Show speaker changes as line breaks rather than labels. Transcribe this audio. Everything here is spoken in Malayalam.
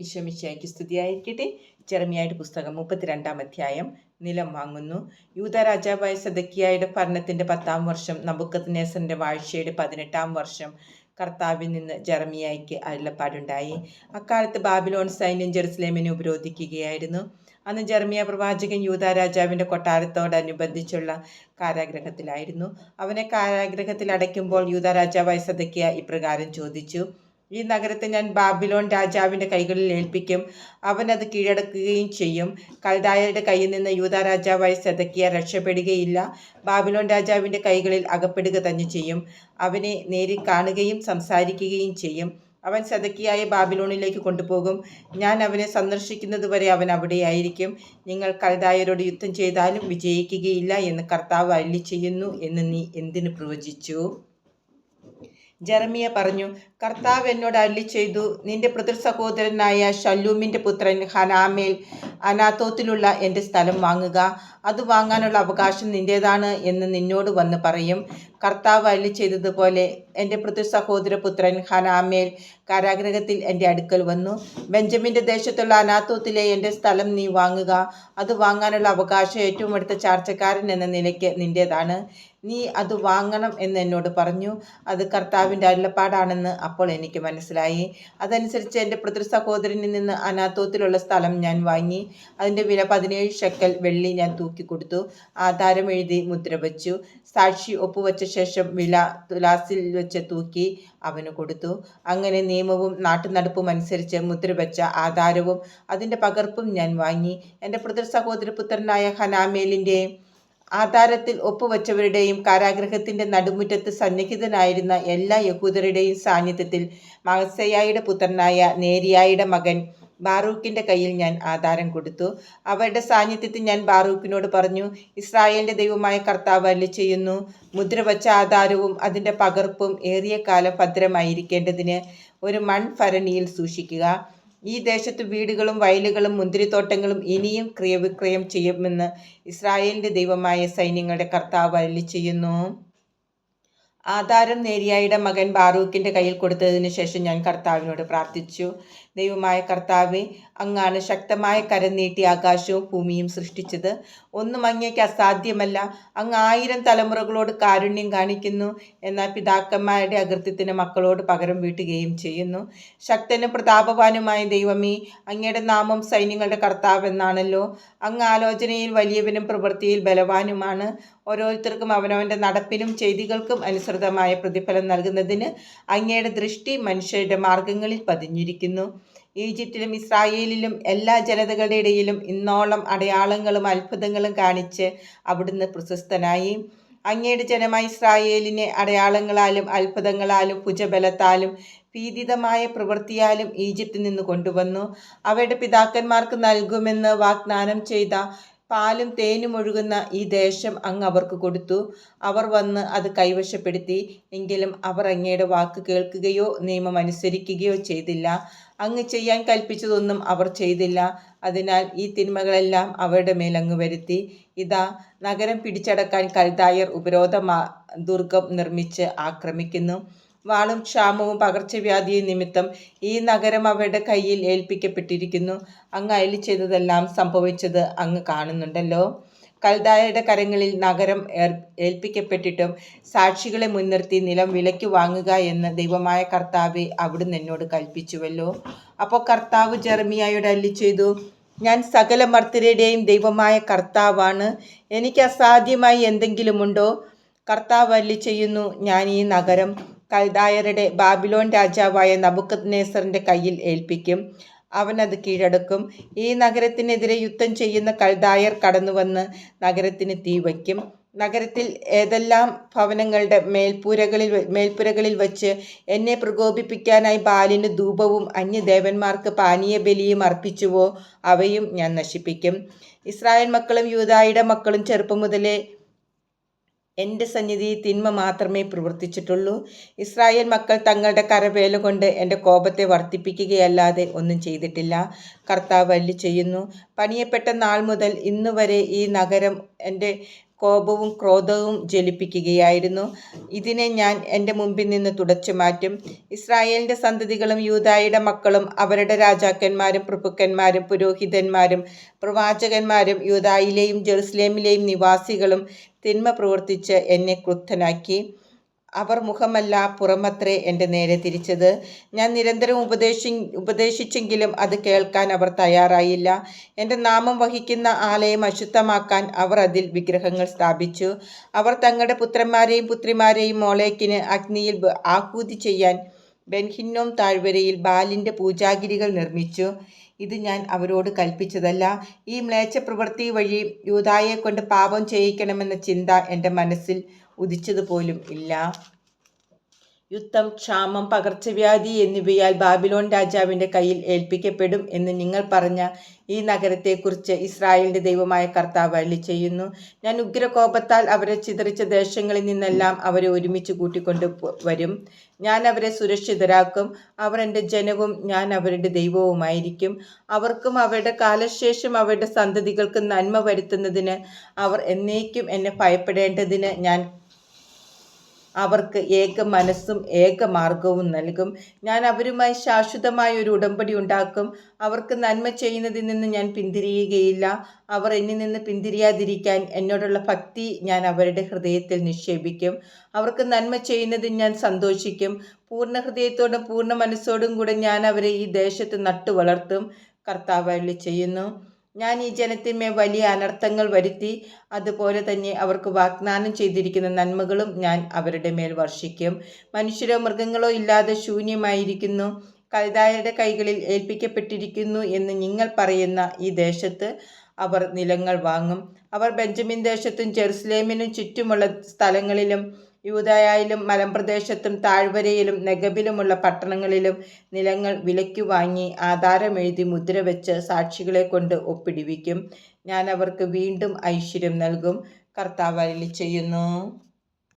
ഈശോമിശിയായ്ക്ക് സ്തുതിയായിരിക്കട്ടെ. ചെറമിയായിട്ട് പുസ്തകം മുപ്പത്തിരണ്ടാം അധ്യായം. നിലം വാങ്ങുന്നു. യൂത രാജാവായ സദക്കിയായുടെ ഭരണത്തിന്റെ പത്താം വർഷം നബുക്കത്ത് നേസറിന്റെ വാഴ്ചയുടെ പതിനെട്ടാം വർഷം കർത്താവിൽ നിന്ന് ജെറമിയായ്ക്ക് അരുളപ്പാടുണ്ടായി. അക്കാലത്ത് ബാബിലോൺ സൈന്യം ജെറുസലേമിനെ ഉപരോധിക്കുകയായിരുന്നു. അന്ന് ജെറമിയ പ്രവാചകൻ യൂത രാജാവിന്റെ കൊട്ടാരത്തോടനുബന്ധിച്ചുള്ള കാരാഗ്രഹത്തിലായിരുന്നു. അവനെ കാരാഗ്രഹത്തിൽ അടയ്ക്കുമ്പോൾ യൂത രാജാവായ സദക്കിയ ഇപ്രകാരം ചോദിച്ചു ഈ നഗരത്തെ ഞാൻ ബാബിലോൺ രാജാവിന്റെ കൈകളിൽ ഏൽപ്പിക്കും. അവൻ അത് കീഴടക്കുകയും ചെയ്യും. കൽദായരുടെ കയ്യിൽ നിന്ന് യൂത രാജാവായ സെതക്കിയ രക്ഷപ്പെടുകയില്ല. ബാബിലോൺ രാജാവിന്റെ കൈകളിൽ അകപ്പെടുക തന്നെ ചെയ്യും. അവനെ നേരിൽ കാണുകയും സംസാരിക്കുകയും ചെയ്യും. അവൻ സതക്കിയായ ബാബിലോണിലേക്ക് കൊണ്ടുപോകും. ഞാൻ അവനെ സന്ദർശിക്കുന്നത് വരെ അവൻ അവിടെയായിരിക്കും. നിങ്ങൾ കൽദായരോട് യുദ്ധം ചെയ്താലും വിജയിക്കുകയില്ല എന്ന് കർത്താവ് അല്ലി ചെയ്യുന്നു എന്ന് നീ എന്തിനു പ്രവചിച്ചു? ജെറമിയ പറഞ്ഞു കർത്താവ് എന്നോട് അല്ലി ചെയ്തു നിന്റെ പിതൃ സഹോദരനായ ഷല്ലൂമിന്റെ പുത്രൻ ഹനാമേൽ അനാത്തോത്തിലുള്ള എന്റെ സ്ഥലം വാങ്ങുക. അത് വാങ്ങാനുള്ള അവകാശം നിന്റേതാണ് എന്ന് നിന്നോട് വന്ന് പറയും. കർത്താവ് അല്ലി ചെയ്തതുപോലെ എന്റെ പിതൃ സഹോദര പുത്രൻ ഹനാമേൽ കാരാഗ്രഹത്തിൽ എന്റെ അടുക്കൽ വന്നു. ബെഞ്ചമിന്റെ ദേശത്തുള്ള അനാത്തോത്തിലെ എന്റെ സ്ഥലം നീ വാങ്ങുക. അത് വാങ്ങാനുള്ള അവകാശം ഏറ്റവും അടുത്ത ചാർച്ചക്കാരൻ എന്ന നിലയ്ക്ക് നിന്റേതാണ് നീ അത് വാങ്ങണം എന്ന് എന്നോട് പറഞ്ഞു. അത് കർത്താവിന്റെ അരുളപ്പാടാണെന്ന് അപ്പോൾ എനിക്ക് മനസ്സിലായി. അതനുസരിച്ച് എന്റെ പിതൃ സഹോദരനിൽ നിന്ന് അനാത്തോത്തിലുള്ള സ്ഥലം ഞാൻ വാങ്ങി. അതിന്റെ വില പതിനേഴ് ഷെക്കൽ വെള്ളി ഞാൻ തൂക്കി കൊടുത്തു. ആധാരം എഴുതി മുദ്ര വച്ചു. സാക്ഷി ഒപ്പുവച്ച ശേഷം വില തുലാസിൽ വെച്ച് തൂക്കി അവന് കൊടുത്തു. അങ്ങനെ നിയമവും നാട്ടുനടപ്പും അനുസരിച്ച് മുദ്ര വെച്ച ആധാരവും അതിന്റെ പകർപ്പും ഞാൻ വാങ്ങി. എന്റെ പിതൃ സഹോദര പുത്രനായ ഹനാമേലിന്റെ ആധാരത്തിൽ ഒപ്പുവച്ചവരുടെയും കാരാഗ്രഹത്തിന്റെ നടുമുറ്റത്ത് സന്നിഹിതനായിരുന്ന എല്ലാ യഹൂദരുടെയും സാന്നിധ്യത്തിൽ മഹസയായുടെ പുത്രനായ നേരിയായുടെ മകൻ ബാറൂഖിന്റെ കയ്യിൽ ഞാൻ ആധാരം കൊടുത്തു. അവരുടെ സാന്നിധ്യത്തിൽ ഞാൻ ബാറൂക്കിനോട് പറഞ്ഞു ഇസ്രായേലിന്റെ ദൈവമായ കർത്താവ് അല്ലി ചെയ്യുന്നു മുദ്ര മുദ്രവച്ച ആധാരവും അതിന്റെ പകർപ്പും ഏറിയ കാലം ഭദ്രമായിരിക്കേണ്ടതിന് ഒരു മൺഭരണിയിൽ സൂക്ഷിക്കുക. ഈ ദേശത്ത് വീടുകളും വയലുകളും മുന്തിരിത്തോട്ടങ്ങളും ഇനിയും ക്രയവിക്രയം ചെയ്യുമെന്ന് ഇസ്രായേലിന്റെ ദൈവമായ സൈന്യങ്ങളുടെ കർത്താവ് അല്ലി ചെയ്യുന്നു. ആധാരം നേരിയായുടെ മകൻ ബാറൂക്കിന്റെ കയ്യിൽ കൊടുത്തതിന് ശേഷം ഞാൻ കർത്താവിനോട് പ്രാർത്ഥിച്ചു. ദൈവമായ കർത്താവെ അങ്ങാണ് ശക്തമായ കരം നീട്ടി ആകാശവും ഭൂമിയും സൃഷ്ടിച്ചത്. ഒന്നും അങ്ങേക്ക് അസാധ്യമല്ല. അങ്ങ് ആയിരം തലമുറകളോട് കാരുണ്യം കാണിക്കുന്നു. എന്നാൽ പിതാക്കന്മാരുടെ അകൃത്യത്തിന് മക്കളോട് പകരം വീട്ടുകയും ചെയ്യുന്നു. ശക്തനും പ്രതാപവാനുമായ ദൈവമേ അങ്ങയുടെ നാമം സൈന്യങ്ങളുടെ കർത്താവ് എന്നാണല്ലോ. അങ്ങ് ആലോചനയിൽ വലിയവനും പ്രവൃത്തിയിൽ ബലവാനുമാണ്. ഓരോരുത്തർക്കും അവനവന്റെ നടപ്പിനും ചെയ്തികൾക്കും അനുസൃതമായ പ്രതിഫലം നൽകുന്നതിന് അങ്ങയുടെ ദൃഷ്ടി മനുഷ്യരുടെ മാർഗങ്ങളിൽ പതിഞ്ഞിരിക്കുന്നു. ഈജിപ്തിലും ഇസ്രായേലിലും എല്ലാ ജനതകളുടെ ഇടയിലും ഇന്നോളം അടയാളങ്ങളും അത്ഭുതങ്ങളും കാണിച്ച് അവിടുന്ന് പ്രശസ്തനായി. അങ്ങയുടെ ജനമായ ഇസ്രായേലിനെ അടയാളങ്ങളാലും അത്ഭുതങ്ങളാലും ഭുജബലത്താലും ഭീതിതമായ പ്രവൃത്തിയാലും ഈജിപ്തിൽ നിന്ന് കൊണ്ടുവന്നു. അവരുടെ പിതാക്കന്മാർക്ക് നൽകുമെന്ന് വാഗ്ദാനം ചെയ്ത പാലും തേനും ഒഴുകുന്ന ഈ ദേശം അങ്ങ് അവർക്ക് കൊടുത്തു. അവർ വന്ന് അത് കൈവശപ്പെടുത്തി. എങ്കിലും അവർ അങ്ങയുടെ വാക്ക് കേൾക്കുകയോ നിയമം അനുസരിക്കുകയോ ചെയ്തില്ല. അങ്ങ് ചെയ്യാൻ കൽപ്പിച്ചതൊന്നും അവർ ചെയ്തില്ല. അതിനാൽ ഈ തിന്മകളെല്ലാം അവരുടെ മേൽ അങ്ങ് വരുത്തി. ഇതാ നഗരം പിടിച്ചടക്കാൻ കൽദായർ ഉപരോധ ദുർഗം നിർമ്മിച്ച് ആക്രമിക്കുന്നു. വാളും ക്ഷാമവും പകർച്ചവ്യാധിയും നിമിത്തം ഈ നഗരം അവരുടെ കയ്യിൽ ഏൽപ്പിക്കപ്പെട്ടിരിക്കുന്നു. അങ്ങ് അയലി ചെയ്തതെല്ലാം സംഭവിച്ചത് അങ്ങ് കാണുന്നുണ്ടല്ലോ. കൽദായയുടെ കരങ്ങളിൽ നഗരം ഏൽപ്പിക്കപ്പെട്ടിട്ടും സാക്ഷികളെ മുൻനിർത്തി നിലം വിലയ്ക്ക് വാങ്ങുക എന്ന് ദൈവമായ കർത്താവെ അവിടുന്ന് എന്നോട് കൽപ്പിച്ചുവല്ലോ. അപ്പോൾ കർത്താവ് ജെർമിയായോട് അല്ലി ചെയ്തു ഞാൻ സകല മർത്തരുടെയും ദൈവമായ കർത്താവാണ്. എനിക്ക് അസാധ്യമായി എന്തെങ്കിലുമുണ്ടോ? കർത്താവ് അല്ലി ചെയ്യുന്നു ഞാൻ ഈ നഗരം കൽദായരുടെ ബാബിലോൺ രാജാവായ നബുക്കത് നേസറിന്റെ കയ്യിൽ ഏൽപ്പിക്കും. അവനത് കീഴടക്കും. ഈ നഗരത്തിനെതിരെ യുദ്ധം ചെയ്യുന്ന കൽദായർ കടന്നുവന്ന് നഗരത്തിന് തീ വയ്ക്കും. നഗരത്തിൽ ഏതെല്ലാം ഭവനങ്ങളുടെ മേൽപ്പുരകളിൽ മേൽപ്പുരകളിൽ വച്ച് എന്നെ പ്രകോപിപ്പിക്കാനായി ബാലിന് ധൂപവും അന്യദേവന്മാർക്ക് പാനീയ ബലിയും അർപ്പിച്ചുവോ അവയും ഞാൻ നശിപ്പിക്കും. ഇസ്രായേൽ മക്കളും യൂതായുടെ മക്കളും ചെറുപ്പം മുതലേ എന്റെ സന്നിധി തിന്മ മാത്രമേ പ്രവർത്തിച്ചിട്ടുള്ളൂ. ഇസ്രായേൽ മക്കൾ തങ്ങളുടെ കരവേല കൊണ്ട് എന്റെ കോപത്തെ വർദ്ധിപ്പിക്കുകയല്ലാതെ ഒന്നും ചെയ്തിട്ടില്ല. കർത്താവ് അല്ലി ചെയ്യുന്നു പണിയപ്പെട്ട നാൾ മുതൽ ഇന്നുവരെ ഈ നഗരം എന്റെ കോപവും ക്രോധവും ജ്വലിപ്പിക്കുകയായിരുന്നു. ഇതിനെ ഞാൻ എന്റെ മുമ്പിൽ നിന്ന് തുടച്ചു മാറ്റും. ഇസ്രായേലിന്റെ സന്തതികളും യൂതായുടെ മക്കളും അവരുടെ രാജാക്കന്മാരും പ്രഭുക്കന്മാരും പുരോഹിതന്മാരും പ്രവാചകന്മാരും യൂതായിലെയും ജെറുസലേമിലെയും നിവാസികളും തിന്മ പ്രവർത്തിച്ച് എന്നെ ക്രുദ്ധനാക്കി. അവർ മുഖമല്ല പുറമത്രേ എന്റെ നേരെ തിരിച്ചത്. ഞാൻ നിരന്തരം ഉപദേശി ഉപദേശിച്ചെങ്കിലും അത് കേൾക്കാൻ അവർ തയ്യാറായില്ല. എന്റെ നാമം വഹിക്കുന്ന ആലയം അശുദ്ധമാക്കാൻ അവർ അതിൽ വിഗ്രഹങ്ങൾ സ്ഥാപിച്ചു. അവർ തങ്ങളുടെ പുത്രന്മാരെയും പുത്രിമാരെയും മോളേക്കിന് അഗ്നിയിൽ ആഹൂതി ചെയ്യാൻ ബെൻഹിന്നോം താഴ്വരയിൽ ബാലിന്റെ പൂജാഗിരികൾ നിർമ്മിച്ചു. ഇത് ഞാൻ അവരോട് കൽപ്പിച്ചതല്ല. ഈ മ്ലേച്ച പ്രവൃത്തി വഴി യൂതായെ കൊണ്ട് പാപം ചെയ്യിക്കണമെന്ന ചിന്ത എന്റെ മനസ്സിൽ ഉദിച്ചതുപോലും ഇല്ല. യുദ്ധം ക്ഷാമം പകർച്ചവ്യാധി എന്നിവയാൽ ബാബിലോൺ രാജാവിന്റെ കയ്യിൽ ഏൽപ്പിക്കപ്പെടും എന്ന് നിങ്ങൾ പറഞ്ഞ ഈ നഗരത്തെക്കുറിച്ച് ഇസ്രായേലിന്റെ ദൈവമായ കർത്താവ് അള്ളി ചെയ്യുന്നു. ഞാൻ ഉഗ്രകോപത്താൽ അവരെ ചിതറിച്ച ദേശങ്ങളിൽ നിന്നെല്ലാം അവരെ ഒരുമിച്ച് കൂട്ടിക്കൊണ്ട് വരും. ഞാൻ അവരെ സുരക്ഷിതരാക്കും. അവർ എന്റെ ജനവും ഞാൻ അവരുടെ ദൈവവുമായിരിക്കും. അവർക്കും അവരുടെ കാലശേഷം അവരുടെ സന്തതികൾക്കും നന്മ വരുത്തുന്നതിന് അവർ എന്നേക്കും എന്നെ ഭയപ്പെടേണ്ടതിന് ഞാൻ അവർക്ക് ഏക മനസ്സും ഏക മാർഗവും നൽകും. ഞാൻ അവരുമായി ശാശ്വതമായ ഒരു ഉടമ്പടി ഉണ്ടാക്കും. അവർക്ക് നന്മ ചെയ്യുന്നതിൽ നിന്ന് ഞാൻ പിന്തിരിയുകയില്ല. അവർ എന്നിൽ നിന്ന് പിന്തിരിയാതിരിക്കാൻ എന്നോടുള്ള ഭക്തി ഞാൻ അവരുടെ ഹൃദയത്തിൽ നിക്ഷേപിക്കും. അവർക്ക് നന്മ ചെയ്യുന്നതിൽ ഞാൻ സന്തോഷിക്കും. പൂർണ ഹൃദയത്തോടും പൂർണ മനസ്സോടും കൂടെ ഞാൻ അവരെ ഈ ദേശത്ത് നട്ടു വളർത്തും കർത്താവ് ചെയ്യുന്നു. ഞാൻ ഈ ജനത്തിന്മേൽ വലിയ അനർത്ഥങ്ങൾ വരുത്തി അതുപോലെ തന്നെ അവർക്ക് വാഗ്ദാനം ചെയ്തിരിക്കുന്ന നന്മകളും ഞാൻ അവരുടെ മേൽ വർഷിക്കും. മനുഷ്യരോ മൃഗങ്ങളോ ഇല്ലാതെ ശൂന്യമായിരിക്കുന്നു. കൽദായരുടെ കൈകളിൽ ഏൽപ്പിക്കപ്പെട്ടിരിക്കുന്നു എന്ന് നിങ്ങൾ പറയുന്ന ഈ ദേശത്ത് അവർ നിലങ്ങൾ വാങ്ങും. അവർ ബെഞ്ചമിൻ ദേശത്തും ജെറുസലേമിനും ചുറ്റുമുള്ള സ്ഥലങ്ങളിലും യൂദയായാലും മലമ്പ്രദേശത്തും താഴ്വരയിലും നെഗബിലുമുള്ള പട്ടണങ്ങളിലും നിലങ്ങൾ വിലയ്ക്ക് വാങ്ങി ആധാരമെഴുതി മുദ്ര വെച്ച് സാക്ഷികളെ കൊണ്ട് ഒപ്പിടിവിക്കും. ഞാൻ അവർക്ക് വീണ്ടും ഐശ്വര്യം നൽകും. കർത്താവ് ചെയ്യുന്നു.